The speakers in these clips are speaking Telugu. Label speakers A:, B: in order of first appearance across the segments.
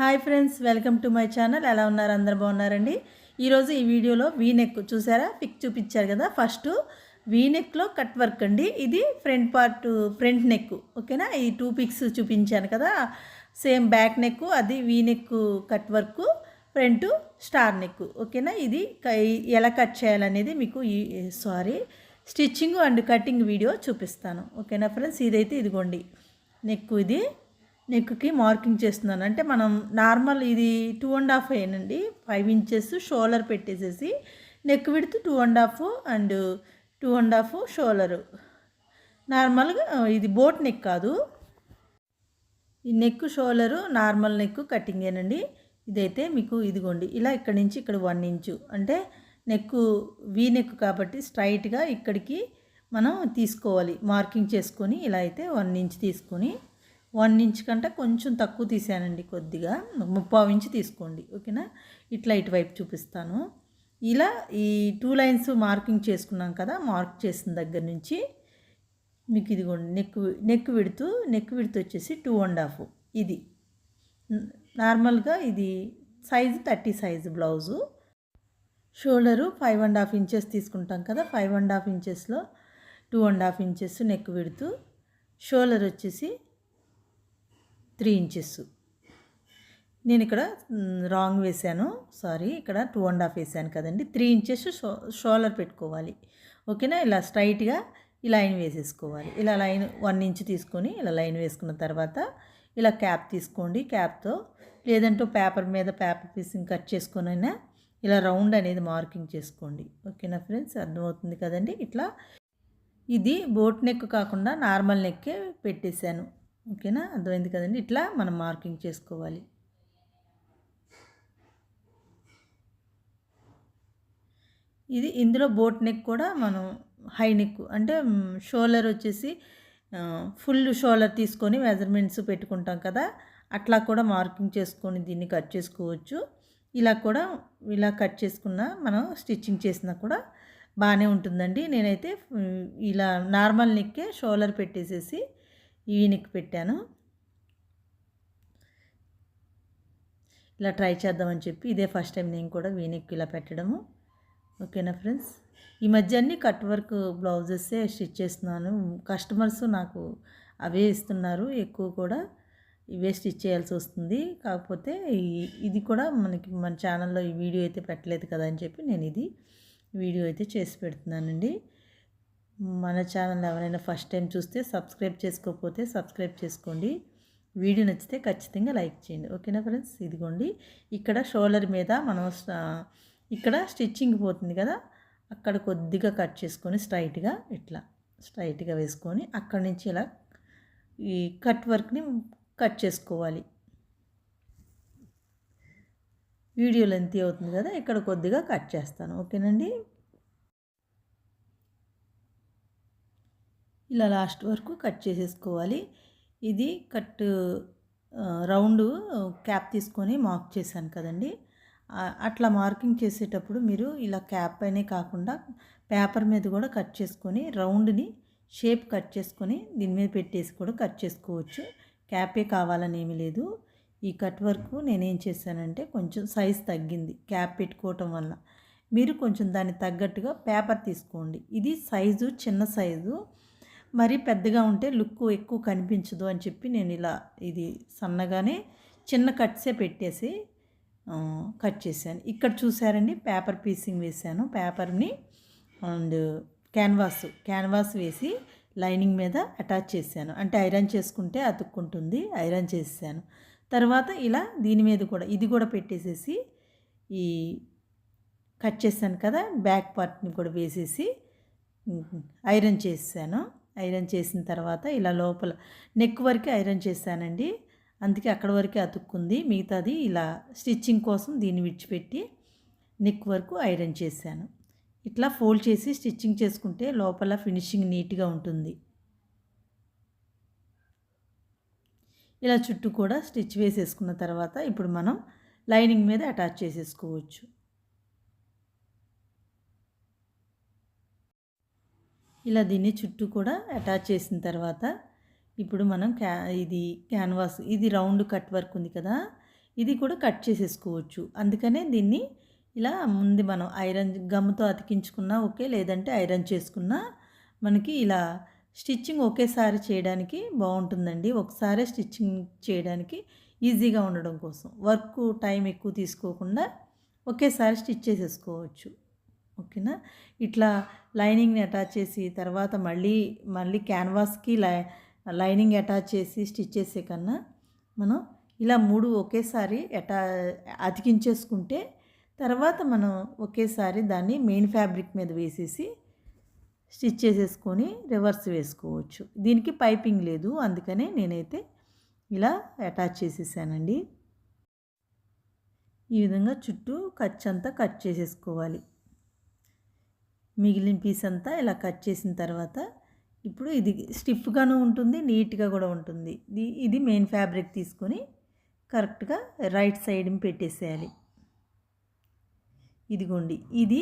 A: Hi friends welcome to my channel. ఎలా ఉన్నారు? అందరు బాగున్నారండి? ఈరోజు ఈ వీడియోలో వీ నెక్ చూసారా? పిక్ చూపించారు కదా? ఫస్ట్ వీ నెక్లో కట్ వర్క్ అండి. ఇది ఫ్రంట్ పార్ట్ ఫ్రంట్ నెక్ ఓకేనా? ఈ టూ పిక్స్ చూపించాను కదా? సేమ్ బ్యాక్ నెక్ అది V neck cut work front star neck ఓకేనా? ఇది క- ఎలా కట్ చేయాలనేది మీకు ఈ సారీ స్టిచ్చింగ్ అండ్ కటింగ్ వీడియో చూపిస్తాను. ఓకేనా ఫ్రెండ్స్? ఇదైతే ఇదిగోండి. నెక్ ఇది. నెక్కి మార్కింగ్ చేస్తున్నాను. అంటే మనం నార్మల్ ఇది టూ అండ్ హాఫ్ అయ్యానండి. ఫైవ్ ఇంచెస్ షోలర్ పెట్టేసేసి neck విడుతు two and half and two and half shoulder నార్మల్గా ఇది బోట్ నెక్ కాదు. ఈ నెక్ షోలరు నార్మల్ నెక్ కటింగేనండి ఇదైతే మీకు ఇదిగోండి. ఇలా ఇక్కడి నుంచి ఇక్కడ వన్ ఇంచు. అంటే నెక్ వీ నెక్ కాబట్టి స్ట్రైట్గా ఇక్కడికి మనం తీసుకోవాలి. మార్కింగ్ చేసుకొని ఇలా అయితే వన్ ఇంచ్ తీసుకొని వన్ ఇంచ్ కంటే కొంచెం తక్కువ తీసానండి కొద్దిగా. ముప్పావు ఇంచ్ తీసుకోండి. ఓకేనా? ఇట్లా ఇటువైపు చూపిస్తాను. ఇలా ఈ టూ లైన్స్ మార్కింగ్ చేసుకున్నాం కదా మార్క్ చేసిన దగ్గర నుంచి మీకు ఇదిగోండి నెక్ నెక్ విడుతూ నెక్ విడుతూ వచ్చేసి టూ అండ్ హాఫ్. ఇది. నార్మల్గా ఇది size thirty size blouse. Shoulder five and half inches తీసుకుంటాం కదా five and half ఇంచెస్లో two and half inches neck విడుతూ. Shoulder వచ్చేసి త్రీ ఇంచెస్. నేను ఇక్కడ రాంగ్ వేసాను సారీ ఇక్కడ టూ అండ్ హాఫ్ వేసాను కదండి. త్రీ ఇంచెస్ షో షోల్డర్ పెట్టుకోవాలి. ఓకేనా? ఇలా స్ట్రైట్గా ఈ లైన్ వేసేసుకోవాలి. ఇలా లైన్ వన్ ఇంచ్ తీసుకొని ఇలా లైన్ వేసుకున్న తర్వాత ఇలా క్యాప్ తీసుకోండి. క్యాప్తో లేదంటే పేపర్ మీద పేపర్ పీసింగ్ కట్ చేసుకొనైనా ఇలా రౌండ్ అనేది మార్కింగ్ చేసుకోండి. ఓకేనా ఫ్రెండ్స్? అర్థమవుతుంది కదండి? ఇట్లా ఇది బోట్ నెక్ కాకుండా నార్మల్ నెక్కే పెట్టేశాను. ఓకేనా? అర్థమైంది కదండి. ఇట్లా మనం మార్కింగ్ చేసుకోవాలి. ఇది ఇందులో బోట్ నెక్ కూడా మనం హై నెక్ అంటే షోలర్ వచ్చేసి ఫుల్ షోలర్ తీసుకొని మెజర్మెంట్స్ పెట్టుకుంటాం కదా. అట్లా కూడా మార్కింగ్ చేసుకొని దీన్ని కట్ చేసుకోవచ్చు. ఇలా కూడా ఇలా కట్ చేసుకున్న మనం స్టిచ్చింగ్ చేసినా కూడా బాగానే ఉంటుందండి. నేనైతే ఇలా నార్మల్ నెక్కే షోలర్ పెట్టేసేసి ఈ పెట్టాను. ఇలా ట్రై చేద్దామని చెప్పి ఇదే ఫస్ట్ టైం నేను కూడా వీనెక్ ఇలా పెట్టడము. ఓకేనా ఫ్రెండ్స్? ఈ మధ్య అన్ని కట్ వర్క్ బ్లౌజెస్సే స్టిచ్ చేస్తున్నాను. కస్టమర్స్ నాకు అవే ఇస్తున్నారు ఎక్కువ కూడా ఇవే స్టిచ్ చేయాల్సి వస్తుంది. కాకపోతే ఇది కూడా మనకి మన ఛానల్లో ఈ వీడియో అయితే పెట్టలేదు కదా అని చెప్పి నేను ఇది వీడియో అయితే చేసి పెడుతున్నానండి. మన ఛానల్ ఎవరైనా ఫస్ట్ టైం చూస్తే సబ్స్క్రైబ్ చేసుకోకపోతే సబ్స్క్రైబ్ చేసుకోండి. వీడియో నచ్చితే ఖచ్చితంగా లైక్ చేయండి. ఓకేనా ఫ్రెండ్స్? ఇదిగోండి. ఇక్కడ షోల్డర్ మీద మనం ఇక్కడ స్టిచ్చింగ్ పోతుంది కదా? అక్కడ కొద్దిగా కట్ చేసుకొని స్ట్రైట్గా ఇట్లా స్ట్రైట్గా వేసుకొని అక్కడి నుంచి ఇలా ఈ కట్ వర్క్ని కట్ చేసుకోవాలి. వీడియో లెంత్ అవుతుంది కదా? ఇక్కడ కొద్దిగా కట్ చేస్తాను. ఓకేనండి? ఇలా లాస్ట్ వరకు కట్ చేసేసుకోవాలి. ఇది కట్ రౌండ్ క్యాప్ తీసుకొని మార్క్ చేశాను కదండి. అట్లా మార్కింగ్ చేసేటప్పుడు మీరు ఇలా క్యాప్ పైనే కాకుండా పేపర్ మీద కూడా కట్ చేసుకొని రౌండ్ని షేప్ కట్ చేసుకొని దీని మీద పెట్టేసి కూడా కట్ చేసుకోవచ్చు. క్యాపే కావాలని ఏమీ లేదు. ఈ కట్ వర్క్ నేనేం చేశానంటే కొంచెం సైజ్ తగ్గింది క్యాప్ పెట్టుకోవటం వల్ల. మీరు కొంచెం దానికి తగ్గట్టుగా పేపర్ తీసుకోండి. ఇది సైజు చిన్న సైజు. మరి పెద్దగా ఉంటే లుక్ ఎక్కువ కనిపించదు అని చెప్పి నేను ఇలా ఇది సన్నగానే చిన్న కట్సే పెట్టేసి కట్ చేశాను. ఇక్కడ చూసారండి పేపర్ పీసింగ్ వేసాను పేపర్ని అండ్ క్యాన్వాస్ క్యాన్వాస్ వేసి లైనింగ్ మీద అటాచ్ చేశాను. అంటే ఐరన్ చేసుకుంటే అతుక్కుంటుంది ఐరన్ చేశాను తర్వాత ఇలా దీని మీద కూడా ఇది కూడా పెట్టేసేసి ఈ కట్ చేశాను కదా బ్యాక్ పార్ట్ని కూడా వేసేసి ఐరన్ చేశాను ఐరన్ చేసిన తర్వాత ఇలా లోపల నెక్ వరకే ఐరన్ చేశానండి. అందుకే అక్కడ వరకే అతుక్కుంది. మిగతాది ఇలా స్టిచ్చింగ్ కోసం దీన్ని విడిచిపెట్టి నెక్ వరకు ఐరన్ చేశాను. ఇట్లా ఫోల్డ్ చేసి స్టిచ్చింగ్ చేసుకుంటే లోపల ఫినిషింగ్ నీట్గా ఉంటుంది. ఇలా చుట్టూ కూడా స్టిచ్ వేసేసుకున్న తర్వాత ఇప్పుడు మనం లైనింగ్ మీద అటాచ్ చేసేసుకోవచ్చు. ఇలా దీన్ని చుట్టూ కూడా అటాచ్ చేసిన తర్వాత ఇప్పుడు మనం క్యా ఇది క్యాన్వాస్ ఇది రౌండ్ కట్ వర్క్ ఉంది కదా ఇది కూడా కట్ చేసేసుకోవచ్చు. అందుకనే దీన్ని ఇలా ముందు మనం ఐరన్ గమ్తో అతికించుకున్నా ఓకే లేదంటే ఐరన్ చేసుకున్నా మనకి ఇలా స్టిచ్చింగ్ ఒకేసారి చేయడానికి బాగుంటుందండి. ఒకసారి స్టిచ్చింగ్ చేయడానికి ఈజీగా ఉండడం కోసం. వర్క్ టైం ఎక్కువ తీసుకోకుండా ఒకేసారి స్టిచ్ చేసేసుకోవచ్చు. ఓకేనా? ఇట్లా లైనింగ్ని అటాచ్ చేసి తర్వాత మళ్ళీ మళ్ళీ క్యాన్వాస్కి లై లైనింగ్ అటాచ్ చేసి స్టిచ్ చేసే కన్నా మనం ఇలా మూడు ఒకేసారి అటా అతికించేసుకుంటే తర్వాత మనం ఒకేసారి దాన్ని మెయిన్ ఫ్యాబ్రిక్ మీద వేసేసి స్టిచ్ చేసేసుకొని రివర్స్ వేసుకోవచ్చు. దీనికి పైపింగ్ లేదు అందుకనే నేనైతే ఇలా అటాచ్ చేసేసానండి. ఈ విధంగా చుట్టూ ఖర్చు అంతా కట్ చేసేసుకోవాలి. మిగిలిన పీస్ అంతా ఇలా కట్ చేసిన తర్వాత ఇప్పుడు ఇది స్టిఫ్గాను ఉంటుంది నీట్గా కూడా ఉంటుంది. ఇది ఇది మెయిన్ ఫ్యాబ్రిక్ తీసుకొని కరెక్ట్గా రైట్ సైడ్ పెట్టేసేయాలి. ఇదిగోండి ఇది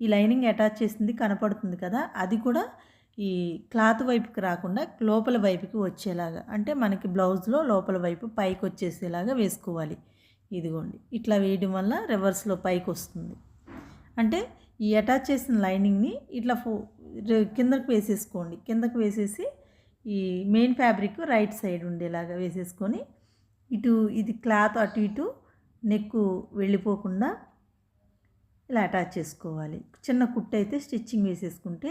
A: ఈ లైనింగ్ అటాచ్ చేసింది కనపడుతుంది కదా? అది కూడా ఈ క్లాత్ వైపుకి రాకుండా లోపల వైపుకి వచ్చేలాగా అంటే మనకి బ్లౌజ్లో లోపల వైపు పైకి వచ్చేసేలాగా వేసుకోవాలి. ఇదిగోండి ఇట్లా వేయడం వల్ల రివర్స్లో పైకి వస్తుంది. అంటే ఈ అటాచ్ చేసిన లైనింగ్ని ఇట్లా ఫో కిందకు వేసేసుకోండి. కిందకు వేసేసి ఈ మెయిన్ ఫ్యాబ్రిక్ రైట్ సైడ్ ఉండేలాగా వేసేసుకొని ఇటు ఇది క్లాత్ అటు ఇటు నెక్కు వెళ్ళిపోకుండా ఇలా అటాచ్ చేసుకోవాలి. చిన్న కుట్టు అయితే స్టిచ్చింగ్ వేసేసుకుంటే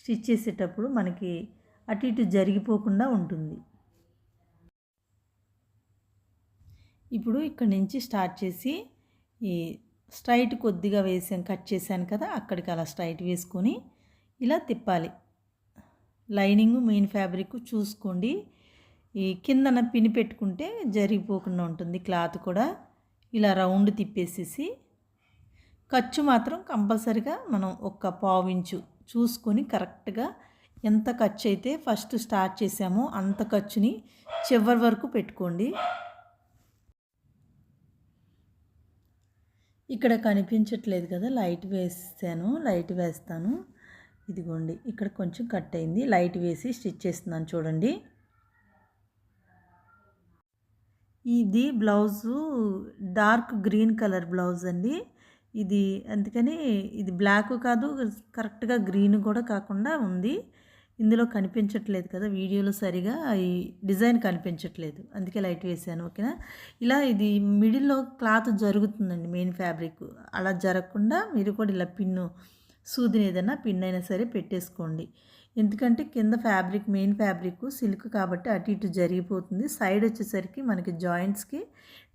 A: స్టిచ్ చేసేటప్పుడు మనకి అటు ఇటు జరిగిపోకుండా ఉంటుంది. ఇప్పుడు ఇక్కడ నుంచి స్టార్ట్ చేసి ఈ స్ట్రైట్ కొద్దిగా వేసాను కట్ చేశాను కదా అక్కడికి అలా స్ట్రైట్ వేసుకొని ఇలా తిప్పాలి. లైనింగ్ మెయిన్ ఫ్యాబ్రిక్ చూసుకోండి. ఈ కిందన పిని పెట్టుకుంటే జరిగిపోకుండా ఉంటుంది క్లాత్ కూడా. ఇలా రౌండ్ తిప్పేసేసి ఖర్చు మాత్రం కంపల్సరిగా మనం ఒక పావు ఇంచు చూసుకొని కరెక్ట్గా ఎంత ఖర్చు అయితే ఫస్ట్ స్టార్ట్ చేసామో అంత ఖర్చుని చివరి వరకు పెట్టుకోండి. ఇక్కడ కనిపించట్లేదు కదా లైట్ వేసాను లైట్ వేస్తాను. ఇదిగోండి ఇక్కడ కొంచెం కట్ అయింది. లైట్ వేసి స్టిచ్ చేస్తున్నాను చూడండి. ఇది blouse dark green colour blouse అండి. ఇది అందుకని ఇది బ్లాక్ కాదు కరెక్ట్గా గ్రీన్ కూడా కాకుండా ఉంది. ఇందులో కనిపించట్లేదు కదా వీడియోలో సరిగా ఈ డిజైన్ కనిపించట్లేదు. అందుకే లైట్ వేసాను ఓకేనా? ఇలా ఇది మిడిల్లో క్లాత్ జరుగుతుందండి మెయిన్ ఫ్యాబ్రిక్. అలా జరగకుండా మీరు కూడా ఇలా పిన్ను సూదిని ఏదైనా పిన్ అయినా సరే పెట్టేసుకోండి. ఎందుకంటే కింద ఫ్యాబ్రిక్ మెయిన్ ఫ్యాబ్రిక్ సిల్క్ కాబట్టి అటు ఇటు జరిగిపోతుంది. సైడ్ వచ్చేసరికి మనకి జాయింట్స్కి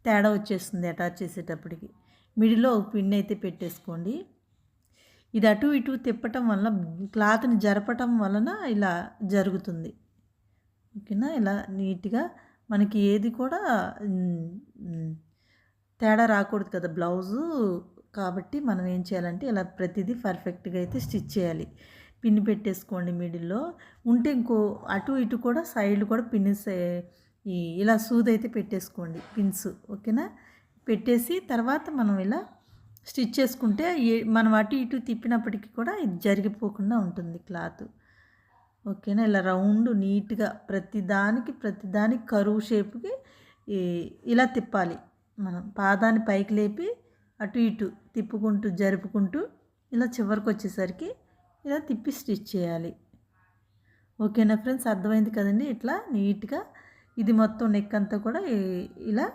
A: తేడా వచ్చేస్తుంది అటాచ్ చేసేటప్పటికి. మిడిలో ఒక పిన్ అయితే పెట్టేసుకోండి. ఇది అటు ఇటు తిప్పటం వల్ల క్లాత్ని జరపటం వలన ఇలా జరుగుతుంది. ఓకేనా? ఇలా నీట్గా మనకి ఏది కూడా తేడా రాకూడదు కదా బ్లౌజు. కాబట్టి మనం ఏం చేయాలంటే ఇలా ప్రతిదీ పర్ఫెక్ట్గా అయితే స్టిచ్ చేయాలి. పిన్ పెట్టేసుకోండి మిడిల్లో. ఉంటే ఇంకో అటు ఇటు కూడా సైడ్లు కూడా పిన్స్ ఈ ఇలా సూద్ అయితే పెట్టేసుకోండి పిన్స్. ఓకేనా? పెట్టేసి తర్వాత మనం ఇలా స్టిచ్ చేసుకుంటే మనం అటు ఇటు తిప్పినప్పటికీ కూడా ఇది జరిగిపోకుండా ఉంటుంది క్లాత్. ఓకేనా? ఇలా రౌండ్ నీట్గా ప్రతిదానికి ప్రతిదానికి కరువు షేప్కి ఇలా తిప్పాలి. మనం పాదాన్ని పైకి లేపి అటు ఇటు తిప్పుకుంటూ జరుపుకుంటూ ఇలా చివరికి వచ్చేసరికి ఇలా తిప్పి స్టిచ్ చేయాలి. ఓకేనా ఫ్రెండ్స్? అర్థమైంది కదండి? ఇట్లా నీట్గా ఇది మొత్తం నెక్ అంతా కూడా ఇలా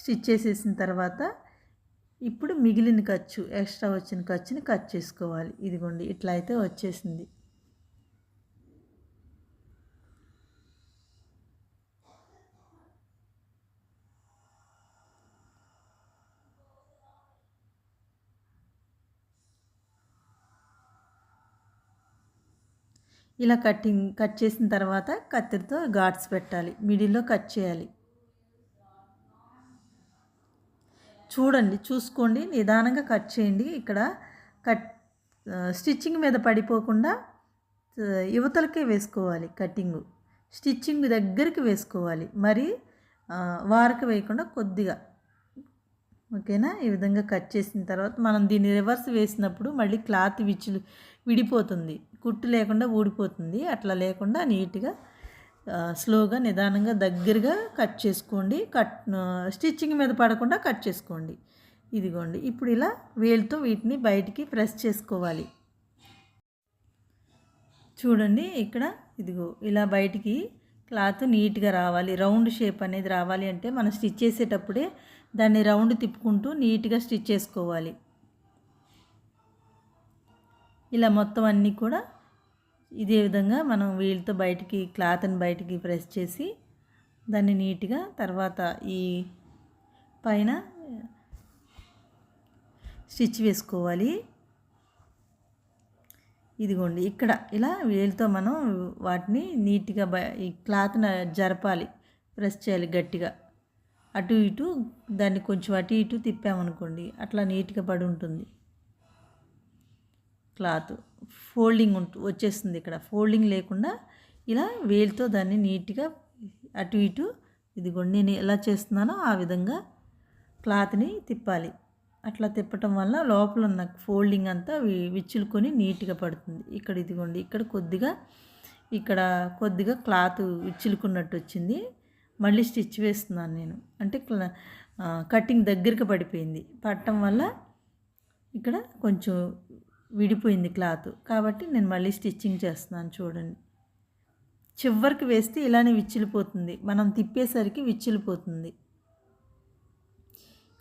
A: స్టిచ్ చేసేసిన తర్వాత ఇప్పుడు మిగిలిన ఖర్చు ఎక్స్ట్రా వచ్చిన ఖర్చుని కట్ చేసుకోవాలి. ఇదిగోండి ఇట్లా అయితే వచ్చేసింది. ఇలా కట్టింగ్ కట్ చేసిన తర్వాత కత్తిరితో ఘాట్స్ పెట్టాలి. మిడిల్లో కట్ చేయాలి. చూడండి చూసుకోండి నిదానంగా కట్ చేయండి. ఇక్కడ కట్ స్టిచ్చింగ్ మీద పడిపోకుండా యువతలకే వేసుకోవాలి కటింగు. స్టిచ్చింగ్ దగ్గరికి వేసుకోవాలి. మరి వారకు వేయకుండా కొద్దిగా. ఓకేనా? ఈ విధంగా కట్ చేసిన తర్వాత మనం దీన్ని రివర్స్ వేసినప్పుడు మళ్ళీ క్లాత్ విచ్చులు విడిపోతుంది. కుట్టు లేకుండా ఊడిపోతుంది. అట్లా లేకుండా నీట్గా స్లోగా నిదానంగా దగ్గరగా కట్ చేసుకోండి. కట్ స్టిచ్చింగ్ మీద పడకుండా కట్ చేసుకోండి. ఇదిగోండి. ఇప్పుడు ఇలా వేలుతో వీటిని బయటికి ప్రెస్ చేసుకోవాలి. చూడండి ఇక్కడ ఇదిగో ఇలా బయటికి క్లాత్ నీట్గా రావాలి. రౌండ్ షేప్ అనేది రావాలి అంటే మనం స్టిచ్ చేసేటప్పుడే దాన్ని రౌండ్ తిప్పుకుంటూ నీట్గా స్టిచ్ చేసుకోవాలి. ఇలా మొత్తం అన్నీ కూడా ఇదే విధంగా మనం వీళ్ళతో బయటికి క్లాత్ని బయటికి ప్రెస్ చేసి దాన్ని నీట్గా తర్వాత ఈ పైన స్టిచ్ వేసుకోవాలి. ఇదిగోండి ఇక్కడ ఇలా వేలుతో మనం వాటిని నీట్గా బ ఈ క్లాత్ని జరపాలి ప్రెస్ చేయాలి గట్టిగా. అటు ఇటు దాన్ని కొంచెం అటు ఇటు తిప్పామనుకోండి అట్లా నీట్గా పడి ఉంటుంది. క్లాత్ ఫోల్డింగ్ ఉంటు వచ్చేస్తుంది ఇక్కడ. ఫోల్డింగ్ లేకుండా ఇలా వేలుతో దాన్ని నీట్గా అటు ఇటు ఇదిగోండి నేను ఎలా చేస్తున్నానో ఆ విధంగా క్లాత్ని తిప్పాలి. అట్లా తిప్పటం వల్ల లోపల ఉన్న ఫోల్డింగ్ అంతా వి- విచ్చులుకొని నీట్గా పడుతుంది. ఇక్కడ ఇదిగోండి ఇక్కడ కొద్దిగా ఇక్కడ కొద్దిగా క్లాత్ విచ్చులుకున్నట్టు వచ్చింది. మళ్ళీ స్టిచ్ వేస్తున్నాను నేను. అంటే కటింగ్ దగ్గరికి పడిపోయింది. పడటం వల్ల ఇక్కడ కొంచెం విడిపోయింది క్లాత్. కాబట్టి నేను మళ్ళీ స్టిచ్చింగ్ చేస్తున్నాను చూడండి. చివరికి వేస్తే ఇలానే విచ్చిలిపోతుంది. మనం తిప్పేసరికి విచ్చిలిపోతుంది.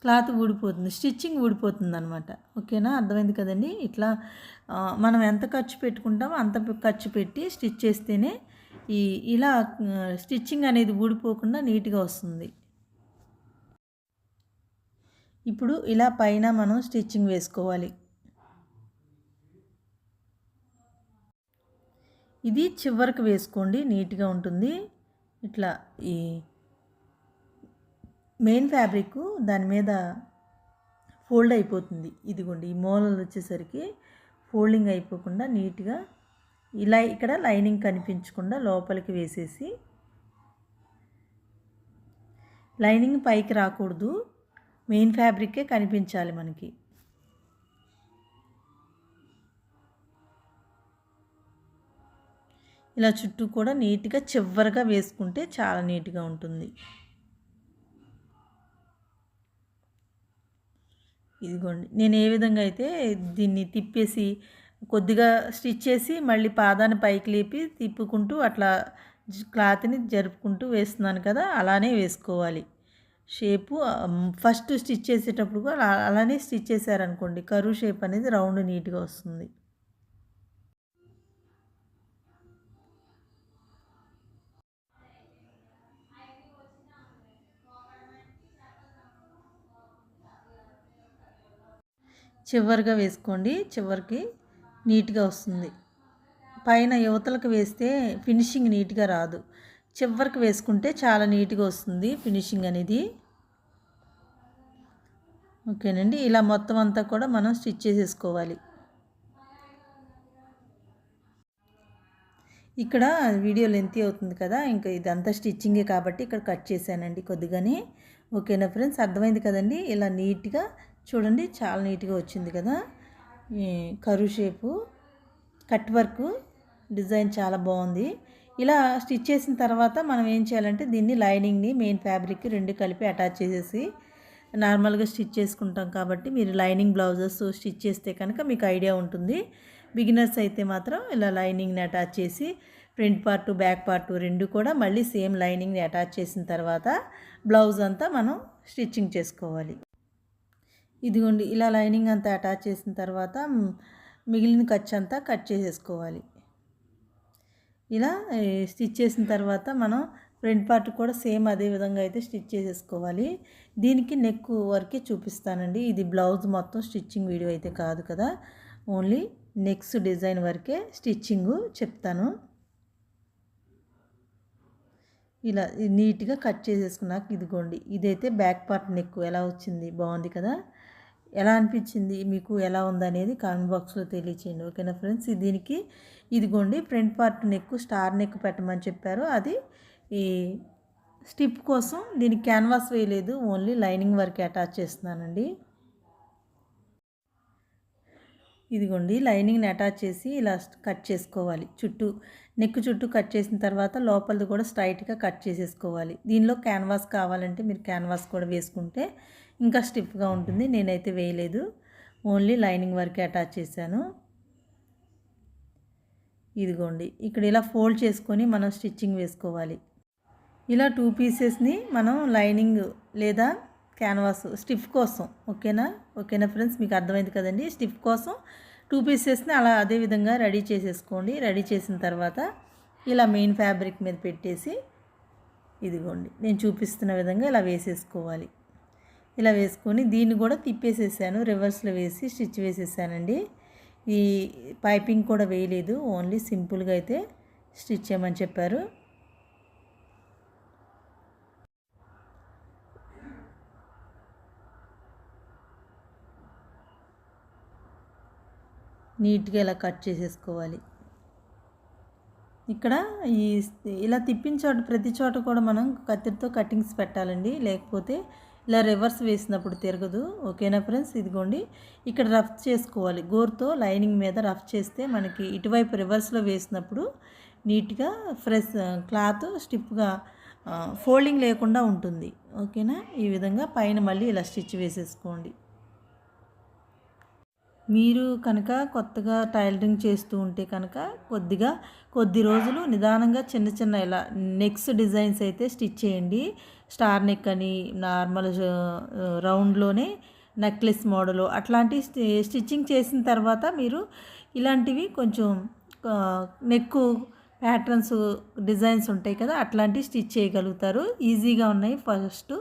A: క్లాత్ ఊడిపోతుంది. స్టిచ్చింగ్ ఊడిపోతుంది అనమాట ఓకేనా? అర్థమైంది కదండి? ఇట్లా మనం ఎంత ఖర్చు పెట్టుకుంటామో అంత ఖర్చు పెట్టి స్టిచ్ చేస్తేనే ఈ ఇలా స్టిచ్చింగ్ అనేది ఊడిపోకుండా నీట్గా వస్తుంది. ఇప్పుడు ఇలా పైన మనం స్టిచ్చింగ్ వేసుకోవాలి. ఇది చివరికి వేసుకోండి నీట్గా ఉంటుంది. ఇట్లా ఈ మెయిన్ ఫ్యాబ్రిక్ దాని మీద ఫోల్డ్ అయిపోతుంది. ఇదిగోండి ఈ మూలలు వచ్చేసరికి ఫోల్డింగ్ అయిపోకుండా నీట్గా ఇలా ఇక్కడ లైనింగ్ కనిపించకుండా లోపలికి వేసేసి లైనింగ్ పైకి రాకూడదు. మెయిన్ ఫ్యాబ్రికే కనిపించాలి మనకి. ఇలా చుట్టూ కూడా నీట్గా చివరిగా వేసుకుంటే చాలా నీట్గా ఉంటుంది. ఇదిగోండి. నేను ఏ విధంగా అయితే దీన్ని తిప్పేసి కొద్దిగా స్టిచ్ చేసి మళ్ళీ పాదాన్ని పైకి లేపి తిప్పుకుంటూ అట్లా క్లాత్ని జరుపుకుంటూ వేస్తున్నాను కదా అలానే వేసుకోవాలి. షేపు ఫస్ట్ స్టిచ్ చేసేటప్పుడు కూడా అలానే స్టిచ్ చేశారనుకోండి కరువు షేప్ అనేది రౌండ్ నీట్గా వస్తుంది. చివరిగా వేసుకోండి. చివరికి నీట్గా వస్తుంది. పైన యువతలకు వేస్తే ఫినిషింగ్ నీట్గా రాదు. చివరికి వేసుకుంటే చాలా నీట్గా వస్తుంది ఫినిషింగ్ అనేది. ఓకేనండి. ఇలా మొత్తం అంతా కూడా మనం స్టిచ్ చేసేసుకోవాలి. ఇక్కడ వీడియో లెంత్ అవుతుంది కదా. ఇంకా ఇదంతా స్టిచ్చింగే కాబట్టి ఇక్కడ కట్ చేశానండి కొద్దిగానే. ఓకేనా ఫ్రెండ్స్? అర్థమైంది కదండి? ఇలా నీట్గా చూడండి చాలా నీట్గా వచ్చింది కదా. కరువు షేపు కట్ వర్క్ డిజైన్ చాలా బాగుంది. ఇలా స్టిచ్ చేసిన తర్వాత మనం ఏం చేయాలంటే దీన్ని లైనింగ్ని మెయిన్ ఫ్యాబ్రిక్ రెండు కలిపి అటాచ్ చేసేసి నార్మల్గా స్టిచ్ చేసుకుంటాం కాబట్టి మీరు లైనింగ్ బ్లౌజెస్ స్టిచ్ చేస్తే కనుక మీకు ఐడియా ఉంటుంది. బిగినర్స్ అయితే మాత్రం ఇలా లైనింగ్ని అటాచ్ చేసి ఫ్రంట్ పార్ట్ బ్యాక్ పార్ట్ రెండు కూడా మళ్ళీ సేమ్ లైనింగ్ని అటాచ్ చేసిన తర్వాత బ్లౌజ్ అంతా మనం స్టిచ్చింగ్ చేసుకోవాలి. ఇదిగోండి ఇలా లైనింగ్ అంతా అటాచ్ చేసిన తర్వాత మిగిలిన ఖర్చు అంతా కట్ చేసేసుకోవాలి. ఇలా స్టిచ్ చేసిన తర్వాత మనం ఫ్రంట్ పార్ట్ కూడా సేమ్ అదే విధంగా అయితే స్టిచ్ చేసేసుకోవాలి. దీనికి నెక్ వరకే చూపిస్తానండి. ఇది బ్లౌజ్ మొత్తం స్టిచ్చింగ్ వీడియో అయితే కాదు కదా. ఓన్లీ నెక్స్ డిజైన్ వరకే స్టిచ్చింగ్ చెప్తాను. ఇలా నీట్గా కట్ చేసేసుకున్నాక ఇదిగోండి ఇదైతే బ్యాక్ పార్ట్ నెక్. ఎలా వచ్చింది? బాగుంది కదా. ఎలా అనిపించింది? మీకు ఎలా ఉందనేది కామెంట్ బాక్స్లో తెలియచేయండి ఓకేనా ఫ్రెండ్స్? దీనికి ఇదిగోండి front part neck star neck పెట్టమని చెప్పారు. అది ఈ స్టిప్ కోసం దీనికి క్యాన్వాస్ వేయలేదు ఓన్లీ లైనింగ్ వరకు అటాచ్ చేస్తున్నానండి. ఇదిగోండి లైనింగ్ని అటాచ్ చేసి ఇలా కట్ చేసుకోవాలి. చుట్టూ నెక్ చుట్టూ కట్ చేసిన తర్వాత లోపలిది కూడా స్ట్రైట్గా కట్ చేసేసుకోవాలి. దీనిలో క్యాన్వాస్ కావాలంటే మీరు క్యాన్వాస్ కూడా వేసుకుంటే ఇంకా స్టిఫ్గా ఉంటుంది. నేనైతే వేయలేదు. ఓన్లీ లైనింగ్ వరకే అటాచ్ చేశాను. ఇదిగోండి. ఇక్కడ ఇలా ఫోల్డ్ చేసుకొని మనం స్టిచ్చింగ్ వేసుకోవాలి. ఇలా టూ పీసెస్ని మనం లైనింగ్ లేదా క్యాన్వాస్ స్టిఫ్ కోసం ఓకేనా? ఓకేనా ఫ్రెండ్స్? మీకు అర్థమైంది కదండి? స్టిఫ్ కోసం టూ పీసెస్ని అలా అదే విధంగా రెడీ చేసేసుకోండి. రెడీ చేసిన తర్వాత ఇలా మెయిన్ ఫ్యాబ్రిక్ మీద పెట్టేసి ఇదిగోండి. నేను చూపిస్తున్న విధంగా ఇలా వేసేసుకోవాలి. ఇలా వేసుకొని దీన్ని కూడా తిప్పేసేసాను. రివర్స్లో వేసి స్టిచ్ వేసేసానండి. ఈ పైపింగ్ కూడా వేయలేదు. ఓన్లీ సింపుల్గా అయితే స్టిచ్ చేయమని చెప్పారు. నీట్గా ఇలా కట్ చేసేసుకోవాలి. ఇక్కడ ఈ ఇలా తిప్పిన చోట ప్రతి చోట కూడా మనం కత్తిరితో కటింగ్స్ పెట్టాలండి. లేకపోతే ఇలా రివర్స్ వేసినప్పుడు తిరగదు. ఓకేనా ఫ్రెండ్స్? ఇదిగోండి. ఇక్కడ రఫ్ చేసుకోవాలి. గోరుతో లైనింగ్ మీద రఫ్ చేస్తే మనకి ఇటువైపు రివర్స్లో వేసినప్పుడు నీట్గా ఫ్రెష్ క్లాత్ స్టిప్గా ఫోల్డింగ్ లేకుండా ఉంటుంది. ఓకేనా? ఈ విధంగా పైన మళ్ళీ ఇలా స్టిచ్ వేసేసుకోండి. మీరు కనుక కొత్తగా టైలరింగ్ చేస్తూ ఉంటే కనుక కొద్దిగా కొద్ది రోజులు నిదానంగా చిన్న చిన్న ఇలా నెక్స్ డిజైన్స్ అయితే స్టిచ్ చేయండి. స్టార్ నెక్ అని నార్మల్ రౌండ్లోనే నెక్లెస్ మోడలు అట్లాంటి స్టిచ్చింగ్ చేసిన తర్వాత మీరు ఇలాంటివి కొంచెం నెక్కు ప్యాటర్న్స్ డిజైన్స్ ఉంటాయి కదా అట్లాంటివి స్టిచ్ చేయగలుగుతారు. ఈజీగా ఉన్నాయి. First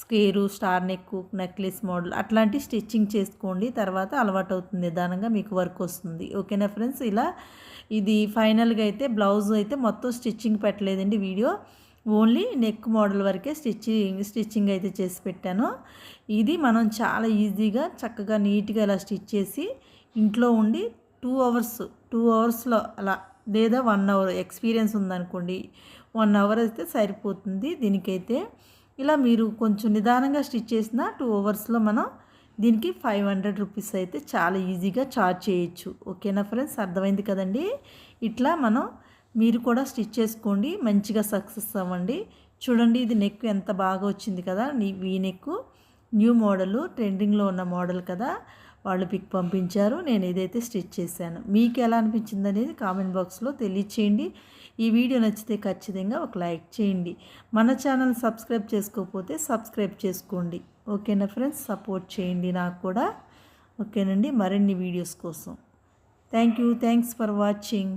A: square star neck necklace model అట్లాంటి స్టిచ్చింగ్ చేసుకోండి. తర్వాత అలవాటు అవుతుంది నిదానంగా మీకు వర్క్ వస్తుంది. ఓకేనా ఫ్రెండ్స్? ఇలా ఇది ఫైనల్గా అయితే బ్లౌజ్ అయితే మొత్తం స్టిచ్చింగ్ పెట్టలేదండి వీడియో. ఓన్లీ నెక్ మోడల్ వరకే స్టిచ్చింగ్ స్టిచ్చింగ్ అయితే చేసి పెట్టాను. ఇది మనం చాలా ఈజీగా చక్కగా నీట్గా ఇలా స్టిచ్ చేసి ఇంట్లో ఉండి టూ అవర్స్ టూ అవర్స్లో అలా లేదా వన్ అవర్ ఎక్స్పీరియన్స్ ఉందనుకోండి వన్ అవర్ అయితే సరిపోతుంది దీనికైతే. ఇలా మీరు కొంచెం నిదానంగా స్టిచ్ చేసిన టూ అవర్స్లో మనం దీనికి ఫైవ్ హండ్రెడ్ రూపీస్ అయితే చాలా ఈజీగా చార్జ్ చేయొచ్చు. ఓకేనా ఫ్రెండ్స్? అర్థమైంది కదండి? ఇట్లా మనం మీరు కూడా స్టిచ్ చేసుకోండి. మంచిగా సక్సెస్ అవ్వండి. చూడండి ఇది నెక్ ఎంత బాగా వచ్చింది కదా? వీ నెక్ న్యూ మోడలు ట్రెండింగ్లో ఉన్న మోడల్ కదా? వాళ్ళు పిక్ పంపించారు. నేను ఏదైతే స్టిచ్ చేశాను. మీకు ఎలా అనిపించింది అనేది కామెంట్ బాక్స్లో తెలియచేయండి. ఈ వీడియో నచ్చితే ఖచ్చితంగా ఒక లైక్ చేయండి. మన ఛానల్ సబ్స్క్రైబ్ చేసుకోకపోతే సబ్స్క్రైబ్ చేసుకోండి. ఓకేనా ఫ్రెండ్స్? సపోర్ట్ చేయండి నాకు కూడా. ఓకేనండి. మరిన్ని వీడియోస్ కోసం. Thank you. Thanks for watching.